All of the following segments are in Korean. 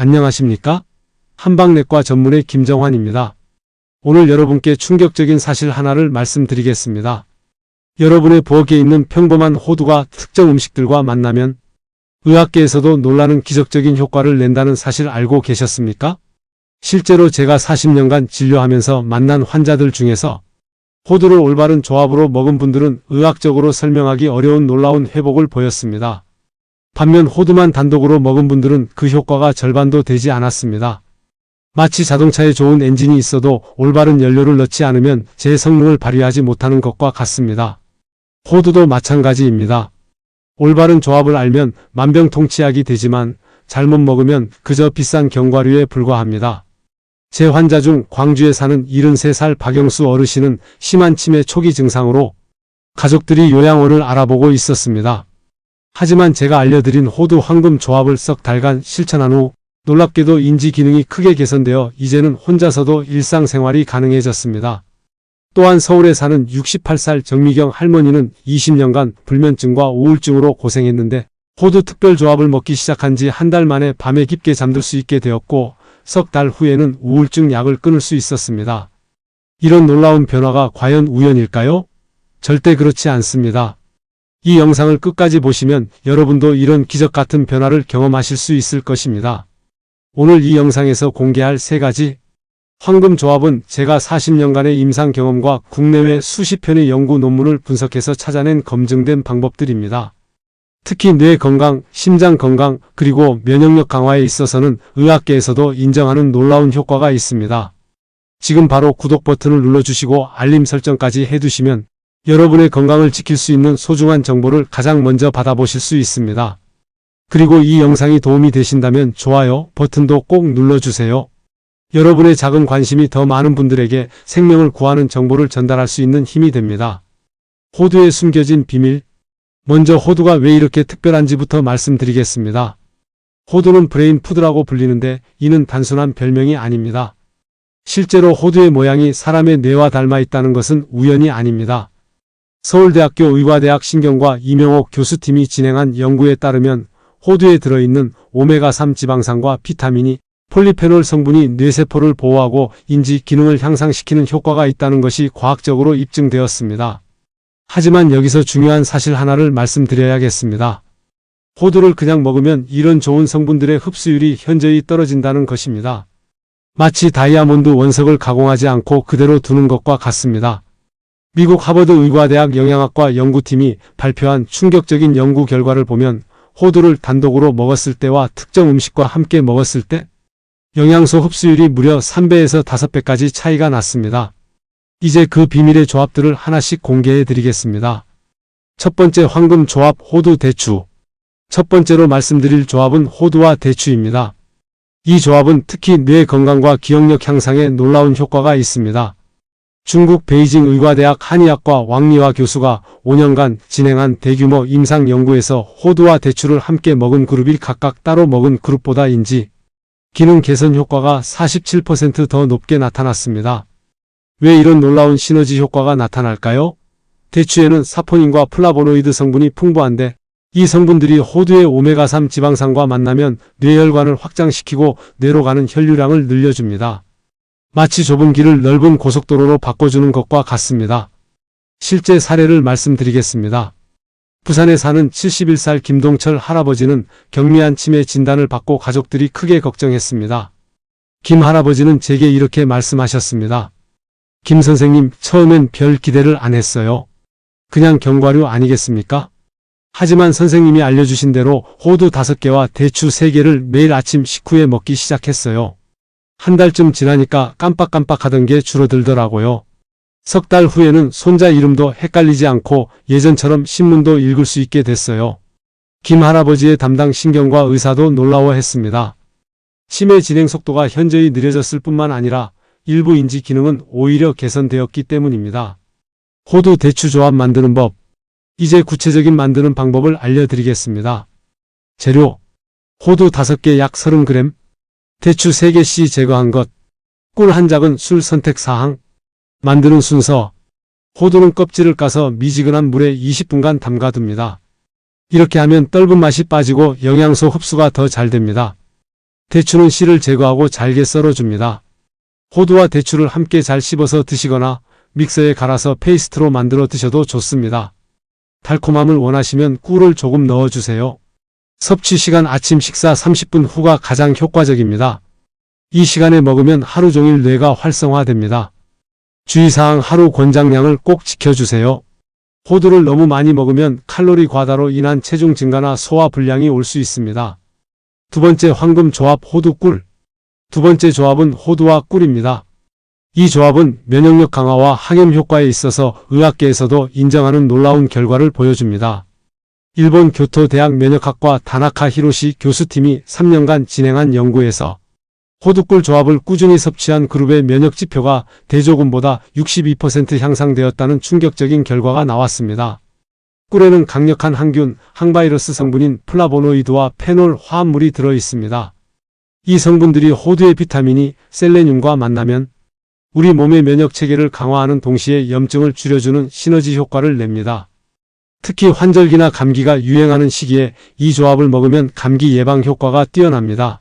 안녕하십니까? 한방내과 전문의 김정환입니다. 오늘 여러분께 충격적인 사실 하나를 말씀드리겠습니다. 여러분의 부엌에 있는 평범한 호두가 특정 음식들과 만나면 의학계에서도 놀라는 기적적인 효과를 낸다는 사실 알고 계셨습니까? 실제로 제가 40년간 진료하면서 만난 환자들 중에서 호두를 올바른 조합으로 먹은 분들은 의학적으로 설명하기 어려운 놀라운 회복을 보였습니다. 반면 호두만 단독으로 먹은 분들은 그 효과가 절반도 되지 않았습니다. 마치 자동차에 좋은 엔진이 있어도 올바른 연료를 넣지 않으면 제 성능을 발휘하지 못하는 것과 같습니다. 호두도 마찬가지입니다. 올바른 조합을 알면 만병통치약이 되지만 잘못 먹으면 그저 비싼 견과류에 불과합니다. 제 환자 중 광주에 사는 73살 박영수 어르신은 심한 치매 초기 증상으로 가족들이 요양원을 알아보고 있었습니다. 하지만 제가 알려드린 호두 황금 조합을 석 달간 실천한 후 놀랍게도 인지 기능이 크게 개선되어 이제는 혼자서도 일상생활이 가능해졌습니다. 또한 서울에 사는 68살 정미경 할머니는 20년간 불면증과 우울증으로 고생했는데 호두 특별조합을 먹기 시작한 지 한 달 만에 밤에 깊게 잠들 수 있게 되었고 석 달 후에는 우울증 약을 끊을 수 있었습니다. 이런 놀라운 변화가 과연 우연일까요? 절대 그렇지 않습니다. 이 영상을 끝까지 보시면 여러분도 이런 기적 같은 변화를 경험하실 수 있을 것입니다. 오늘 이 영상에서 공개할 세 가지 황금 조합은 제가 40년간의 임상 경험과 국내외 수십 편의 연구 논문을 분석해서 찾아낸 검증된 방법들입니다. 특히 뇌 건강, 심장 건강, 그리고 면역력 강화에 있어서는 의학계에서도 인정하는 놀라운 효과가 있습니다. 지금 바로 구독 버튼을 눌러주시고 알림 설정까지 해두시면 여러분의 건강을 지킬 수 있는 소중한 정보를 가장 먼저 받아보실 수 있습니다. 그리고 이 영상이 도움이 되신다면 좋아요 버튼도 꼭 눌러주세요. 여러분의 작은 관심이 더 많은 분들에게 생명을 구하는 정보를 전달할 수 있는 힘이 됩니다. 호두에 숨겨진 비밀. 먼저 호두가 왜 이렇게 특별한지부터 말씀드리겠습니다. 호두는 브레인 푸드라고 불리는데 이는 단순한 별명이 아닙니다. 실제로 호두의 모양이 사람의 뇌와 닮아 있다는 것은 우연이 아닙니다. 서울대학교 의과대학 신경과 이명옥 교수팀이 진행한 연구에 따르면 호두에 들어있는 오메가3 지방산과 비타민이 폴리페놀 성분이 뇌세포를 보호하고 인지 기능을 향상시키는 효과가 있다는 것이 과학적으로 입증되었습니다. 하지만 여기서 중요한 사실 하나를 말씀드려야겠습니다. 호두를 그냥 먹으면 이런 좋은 성분들의 흡수율이 현저히 떨어진다는 것입니다. 마치 다이아몬드 원석을 가공하지 않고 그대로 두는 것과 같습니다. 미국 하버드 의과대학 영양학과 연구팀이 발표한 충격적인 연구 결과를 보면 호두를 단독으로 먹었을 때와 특정 음식과 함께 먹었을 때 영양소 흡수율이 무려 3배에서 5배까지 차이가 났습니다. 이제 그 비밀의 조합들을 하나씩 공개해 드리겠습니다. 첫 번째 황금 조합 호두 대추. 첫 번째로 말씀드릴 조합은 호두와 대추입니다. 이 조합은 특히 뇌 건강과 기억력 향상에 놀라운 효과가 있습니다. 중국 베이징 의과대학 한의학과 왕리화 교수가 5년간 진행한 대규모 임상 연구에서 호두와 대추를 함께 먹은 그룹이 각각 따로 먹은 그룹보다 인지 기능 개선 효과가 47%더 높게 나타났습니다. 왜 이런 놀라운 시너지 효과가 나타날까요? 대추에는 사포닌과 플라보노이드 성분이 풍부한데 이 성분들이 호두의 오메가3 지방산과 만나면 뇌혈관을 확장시키고 뇌로 가는 혈류량을 늘려줍니다. 마치 좁은 길을 넓은 고속도로로 바꿔주는 것과 같습니다. 실제 사례를 말씀드리겠습니다. 부산에 사는 71살 김동철 할아버지는 경미한 치매 진단을 받고 가족들이 크게 걱정했습니다. 김 할아버지는 제게 이렇게 말씀하셨습니다. 김 선생님, 처음엔 별 기대를 안 했어요. 그냥 견과류 아니겠습니까? 하지만 선생님이 알려주신 대로 호두 5개와 대추 3개를 매일 아침 식후에 먹기 시작했어요. 한 달쯤 지나니까 깜빡깜빡 하던 게 줄어들더라고요. 석 달 후에는 손자 이름도 헷갈리지 않고 예전처럼 신문도 읽을 수 있게 됐어요. 김 할아버지의 담당 신경과 의사도 놀라워했습니다. 치매 진행 속도가 현저히 느려졌을 뿐만 아니라 일부 인지 기능은 오히려 개선되었기 때문입니다. 호두 대추 조합 만드는 법. 이제 구체적인 만드는 방법을 알려드리겠습니다. 재료. 호두 5개 약 30g, 대추 3개씨 제거한 것, 꿀 한 작은 술 선택 사항, 만드는 순서, 호두는 껍질을 까서 미지근한 물에 20분간 담가둡니다. 이렇게 하면 떫은 맛이 빠지고 영양소 흡수가 더 잘 됩니다. 대추는 씨를 제거하고 잘게 썰어줍니다. 호두와 대추를 함께 잘 씹어서 드시거나 믹서에 갈아서 페이스트로 만들어 드셔도 좋습니다. 달콤함을 원하시면 꿀을 조금 넣어주세요. 섭취 시간 아침 식사 30분 후가 가장 효과적입니다. 이 시간에 먹으면 하루 종일 뇌가 활성화됩니다. 주의사항 하루 권장량을 꼭 지켜주세요. 호두를 너무 많이 먹으면 칼로리 과다로 인한 체중 증가나 소화 불량이 올 수 있습니다. 두 번째 황금 조합 호두 꿀. 두 번째 조합은 호두와 꿀입니다. 이 조합은 면역력 강화와 항염 효과에 있어서 의학계에서도 인정하는 놀라운 결과를 보여줍니다. 일본 교토대학 면역학과 다나카 히로시 교수팀이 3년간 진행한 연구에서 호두꿀 조합을 꾸준히 섭취한 그룹의 면역 지표가 대조군보다 62% 향상되었다는 충격적인 결과가 나왔습니다. 꿀에는 강력한 항균, 항바이러스 성분인 플라보노이드와 페놀 화합물이 들어 있습니다. 이 성분들이 호두의 비타민이 셀레늄과 만나면 우리 몸의 면역 체계를 강화하는 동시에 염증을 줄여주는 시너지 효과를 냅니다. 특히 환절기나 감기가 유행하는 시기에 이 조합을 먹으면 감기 예방 효과가 뛰어납니다.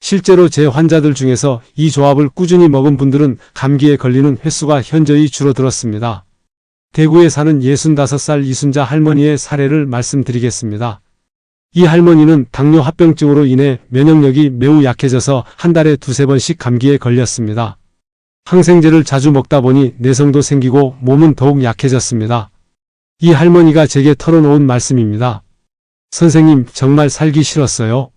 실제로 제 환자들 중에서 이 조합을 꾸준히 먹은 분들은 감기에 걸리는 횟수가 현저히 줄어들었습니다. 대구에 사는 65살 이순자 할머니의 사례를 말씀드리겠습니다. 이 할머니는 당뇨 합병증으로 인해 면역력이 매우 약해져서 한 달에 두세 번씩 감기에 걸렸습니다. 항생제를 자주 먹다 보니 내성도 생기고 몸은 더욱 약해졌습니다. 이 할머니가 제게 털어놓은 말씀입니다. 선생님, 정말 살기 싫었어요.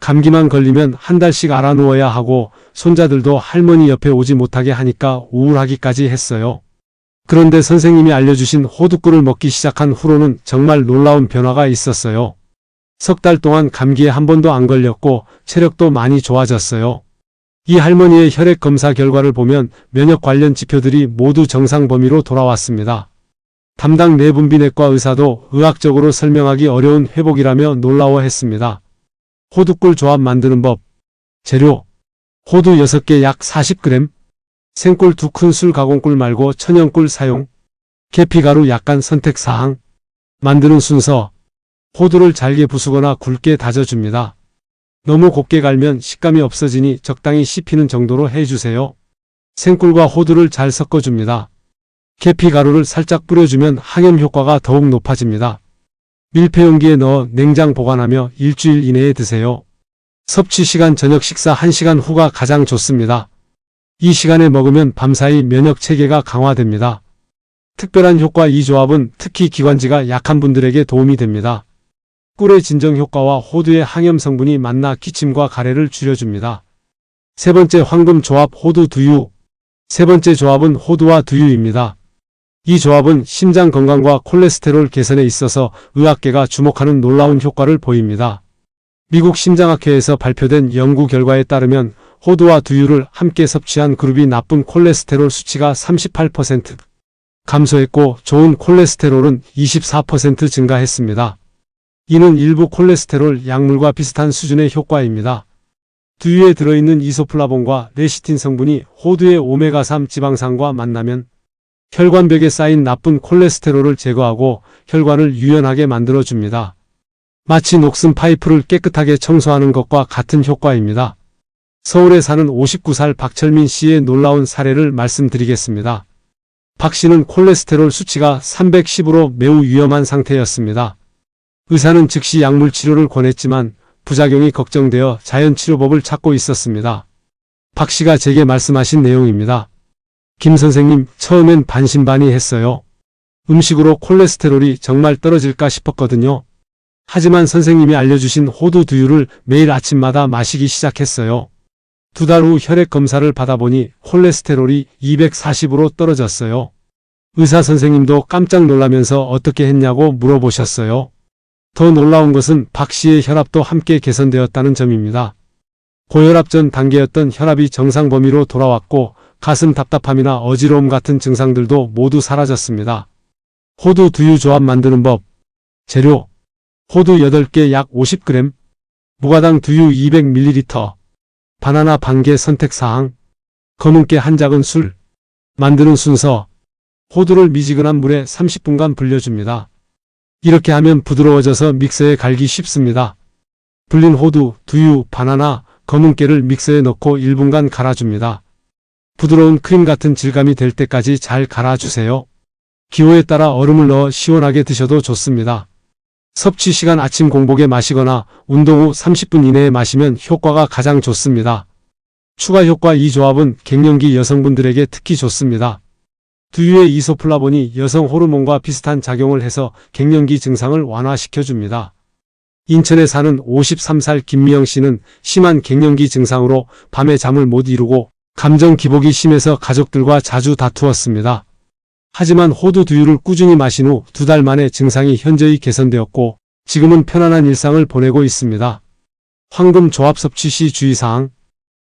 감기만 걸리면 한 달씩 알아 누워야 하고 손자들도 할머니 옆에 오지 못하게 하니까 우울하기까지 했어요. 그런데 선생님이 알려주신 호두꿀을 먹기 시작한 후로는 정말 놀라운 변화가 있었어요. 석 달 동안 감기에 한 번도 안 걸렸고 체력도 많이 좋아졌어요. 이 할머니의 혈액 검사 결과를 보면 면역 관련 지표들이 모두 정상 범위로 돌아왔습니다. 담당 내분비내과 의사도 의학적으로 설명하기 어려운 회복이라며 놀라워했습니다. 호두꿀 조합 만드는 법. 재료. 호두 6개 약 40g. 생꿀 2큰술 가공꿀 말고 천연꿀 사용. 계피가루 약간 선택사항. 만드는 순서. 호두를 잘게 부수거나 굵게 다져줍니다. 너무 곱게 갈면 식감이 없어지니 적당히 씹히는 정도로 해주세요. 생꿀과 호두를 잘 섞어줍니다. 계피 가루를 살짝 뿌려주면 항염 효과가 더욱 높아집니다. 밀폐 용기에 넣어 냉장 보관하며 일주일 이내에 드세요. 섭취 시간 저녁 식사 1시간 후가 가장 좋습니다. 이 시간에 먹으면 밤사이 면역 체계가 강화됩니다. 특별한 효과 이 조합은 특히 기관지가 약한 분들에게 도움이 됩니다. 꿀의 진정 효과와 호두의 항염 성분이 만나 기침과 가래를 줄여줍니다. 세 번째 황금 조합 호두 두유. 세 번째 조합은 호두와 두유입니다. 이 조합은 심장 건강과 콜레스테롤 개선에 있어서 의학계가 주목하는 놀라운 효과를 보입니다. 미국 심장학회에서 발표된 연구 결과에 따르면 호두와 두유를 함께 섭취한 그룹이 나쁜 콜레스테롤 수치가 38% 감소했고 좋은 콜레스테롤은 24% 증가했습니다. 이는 일부 콜레스테롤 약물과 비슷한 수준의 효과입니다. 두유에 들어있는 이소플라본과 레시틴 성분이 호두의 오메가3 지방산과 만나면 혈관벽에 쌓인 나쁜 콜레스테롤을 제거하고 혈관을 유연하게 만들어줍니다. 마치 녹슨 파이프를 깨끗하게 청소하는 것과 같은 효과입니다. 서울에 사는 59살 박철민 씨의 놀라운 사례를 말씀드리겠습니다. 박 씨는 콜레스테롤 수치가 310으로 매우 위험한 상태였습니다. 의사는 즉시 약물 치료를 권했지만 부작용이 걱정되어 자연치료법을 찾고 있었습니다. 박 씨가 제게 말씀하신 내용입니다. 김 선생님, 처음엔 반신반의했어요. 음식으로 콜레스테롤이 정말 떨어질까 싶었거든요. 하지만 선생님이 알려주신 호두 두유를 매일 아침마다 마시기 시작했어요. 두 달 후 혈액 검사를 받아보니 콜레스테롤이 240으로 떨어졌어요. 의사 선생님도 깜짝 놀라면서 어떻게 했냐고 물어보셨어요. 더 놀라운 것은 박 씨의 혈압도 함께 개선되었다는 점입니다. 고혈압 전 단계였던 혈압이 정상 범위로 돌아왔고 가슴 답답함이나 어지러움 같은 증상들도 모두 사라졌습니다. 호두 두유 조합 만드는 법. 재료. 호두 8개 약 50g. 무가당 두유 200ml. 바나나 반개 선택사항. 검은깨 한 작은 술. 만드는 순서. 호두를 미지근한 물에 30분간 불려줍니다. 이렇게 하면 부드러워져서 믹서에 갈기 쉽습니다. 불린 호두, 두유, 바나나, 검은 깨를 믹서에 넣고 1분간 갈아줍니다. 부드러운 크림 같은 질감이 될 때까지 잘 갈아주세요. 기호에 따라 얼음을 넣어 시원하게 드셔도 좋습니다. 섭취 시간 아침 공복에 마시거나 운동 후 30분 이내에 마시면 효과가 가장 좋습니다. 추가 효과 이 조합은 갱년기 여성분들에게 특히 좋습니다. 두유의 이소플라본이 여성 호르몬과 비슷한 작용을 해서 갱년기 증상을 완화시켜줍니다. 인천에 사는 53살 김미영 씨는 심한 갱년기 증상으로 밤에 잠을 못 이루고 감정 기복이 심해서 가족들과 자주 다투었습니다. 하지만 호두 두유를 꾸준히 마신 후 두 달 만에 증상이 현저히 개선되었고 지금은 편안한 일상을 보내고 있습니다. 황금 조합 섭취 시 주의사항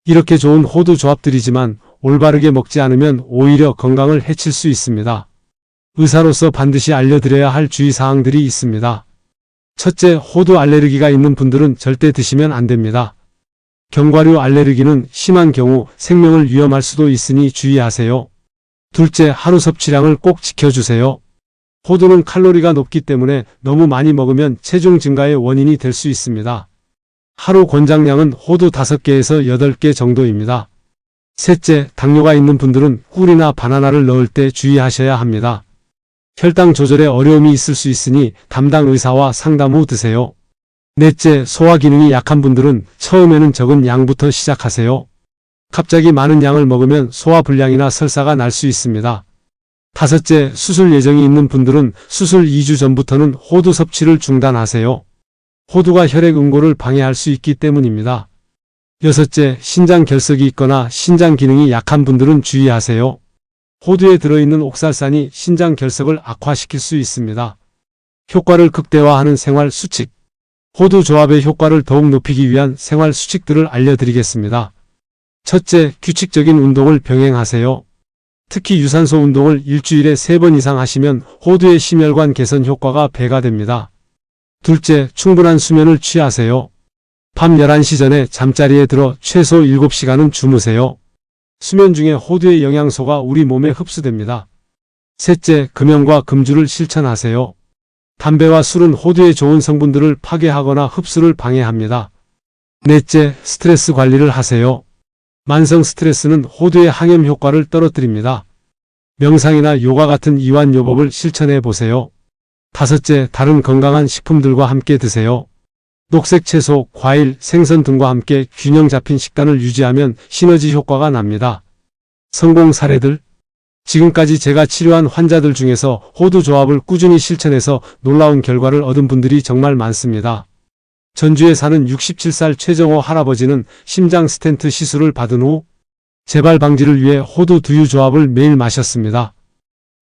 이렇게 좋은 호두 조합들이지만 올바르게 먹지 않으면 오히려 건강을 해칠 수 있습니다. 의사로서 반드시 알려드려야 할 주의사항들이 있습니다. 첫째, 호두 알레르기가 있는 분들은 절대 드시면 안 됩니다. 견과류 알레르기는 심한 경우 생명을 위험할 수도 있으니 주의하세요. 둘째, 하루 섭취량을 꼭 지켜주세요. 호두는 칼로리가 높기 때문에 너무 많이 먹으면 체중 증가의 원인이 될 수 있습니다. 하루 권장량은 호두 5개에서 8개 정도입니다. 셋째, 당뇨가 있는 분들은 꿀이나 바나나를 넣을 때 주의하셔야 합니다. 혈당 조절에 어려움이 있을 수 있으니 담당 의사와 상담 후 드세요. 넷째, 소화 기능이 약한 분들은 처음에는 적은 양부터 시작하세요. 갑자기 많은 양을 먹으면 소화 불량이나 설사가 날 수 있습니다. 다섯째, 수술 예정이 있는 분들은 수술 2주 전부터는 호두 섭취를 중단하세요. 호두가 혈액 응고를 방해할 수 있기 때문입니다. 여섯째, 신장 결석이 있거나 신장 기능이 약한 분들은 주의하세요. 호두에 들어있는 옥살산이 신장 결석을 악화시킬 수 있습니다. 효과를 극대화하는 생활 수칙. 호두 조합의 효과를 더욱 높이기 위한 생활 수칙들을 알려드리겠습니다. 첫째, 규칙적인 운동을 병행하세요. 특히 유산소 운동을 일주일에 3번 이상 하시면 호두의 심혈관 개선 효과가 배가 됩니다. 둘째, 충분한 수면을 취하세요. 밤 11시 전에 잠자리에 들어 최소 7시간은 주무세요. 수면 중에 호두의 영양소가 우리 몸에 흡수됩니다. 셋째, 금연과 금주를 실천하세요. 담배와 술은 호두의 좋은 성분들을 파괴하거나 흡수를 방해합니다. 넷째, 스트레스 관리를 하세요. 만성 스트레스는 호두의 항염 효과를 떨어뜨립니다. 명상이나 요가 같은 이완 요법을 실천해 보세요. 다섯째, 다른 건강한 식품들과 함께 드세요. 녹색 채소, 과일, 생선 등과 함께 균형 잡힌 식단을 유지하면 시너지 효과가 납니다. 성공 사례들 지금까지 제가 치료한 환자들 중에서 호두 조합을 꾸준히 실천해서 놀라운 결과를 얻은 분들이 정말 많습니다. 전주에 사는 67살 최정호 할아버지는 심장 스텐트 시술을 받은 후 재발 방지를 위해 호두 두유 조합을 매일 마셨습니다.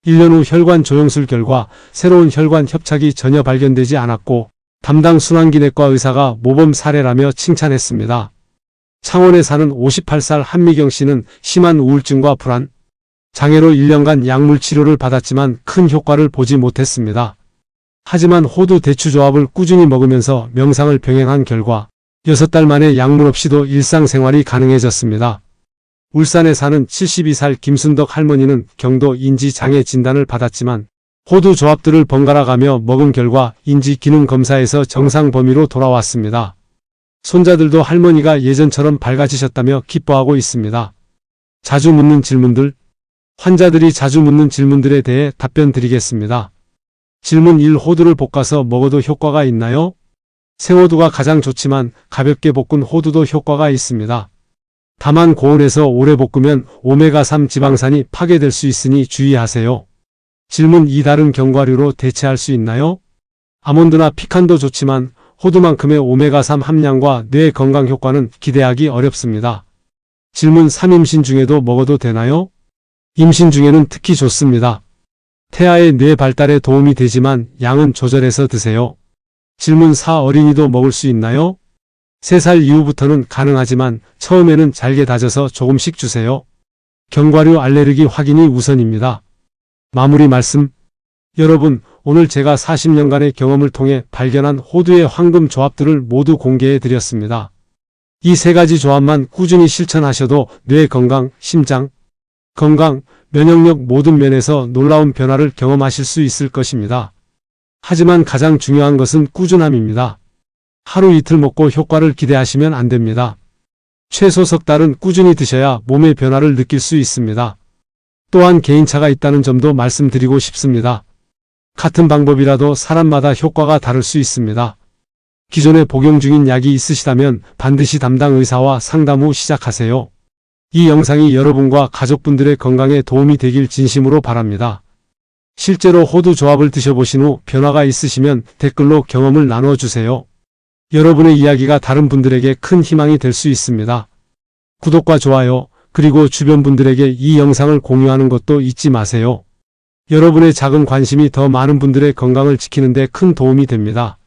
1년 후 혈관 조영술 결과 새로운 혈관 협착이 전혀 발견되지 않았고 담당 순환기내과 의사가 모범 사례라며 칭찬했습니다. 창원에 사는 58살 한미경 씨는 심한 우울증과 불안, 장애로 1년간 약물 치료를 받았지만 큰 효과를 보지 못했습니다. 하지만 호두 대추 조합을 꾸준히 먹으면서 명상을 병행한 결과 6달 만에 약물 없이도 일상생활이 가능해졌습니다. 울산에 사는 72살 김순덕 할머니는 경도 인지장애 진단을 받았지만 호두 조합들을 번갈아 가며 먹은 결과 인지 기능 검사에서 정상 범위로 돌아왔습니다. 손자들도 할머니가 예전처럼 밝아지셨다며 기뻐하고 있습니다. 자주 묻는 질문들, 환자들이 자주 묻는 질문들에 대해 답변 드리겠습니다. 질문 1. 호두를 볶아서 먹어도 효과가 있나요? 생호두가 가장 좋지만 가볍게 볶은 호두도 효과가 있습니다. 다만 고온에서 오래 볶으면 오메가3 지방산이 파괴될 수 있으니 주의하세요. 질문 2. 다른 견과류로 대체할 수 있나요? 아몬드나 피칸도 좋지만 호두만큼의 오메가3 함량과 뇌 건강 효과는 기대하기 어렵습니다. 질문 3. 임신 중에도 먹어도 되나요? 임신 중에는 특히 좋습니다. 태아의 뇌 발달에 도움이 되지만 양은 조절해서 드세요. 질문 4. 어린이도 먹을 수 있나요? 3살 이후부터는 가능하지만 처음에는 잘게 다져서 조금씩 주세요. 견과류 알레르기 확인이 우선입니다. 마무리 말씀. 여러분, 오늘 제가 40년간의 경험을 통해 발견한 호두의 황금 조합들을 모두 공개해 드렸습니다. 이 세 가지 조합만 꾸준히 실천하셔도 뇌 건강, 심장, 건강, 면역력 모든 면에서 놀라운 변화를 경험하실 수 있을 것입니다. 하지만 가장 중요한 것은 꾸준함입니다. 하루 이틀 먹고 효과를 기대하시면 안 됩니다. 최소 석 달은 꾸준히 드셔야 몸의 변화를 느낄 수 있습니다. 또한 개인차가 있다는 점도 말씀드리고 싶습니다. 같은 방법이라도 사람마다 효과가 다를 수 있습니다. 기존에 복용 중인 약이 있으시다면 반드시 담당 의사와 상담 후 시작하세요. 이 영상이 여러분과 가족분들의 건강에 도움이 되길 진심으로 바랍니다. 실제로 호두 조합을 드셔보신 후 변화가 있으시면 댓글로 경험을 나누어 주세요. 여러분의 이야기가 다른 분들에게 큰 희망이 될 수 있습니다. 구독과 좋아요, 그리고 주변 분들에게 이 영상을 공유하는 것도 잊지 마세요. 여러분의 작은 관심이 더 많은 분들의 건강을 지키는 데 큰 도움이 됩니다.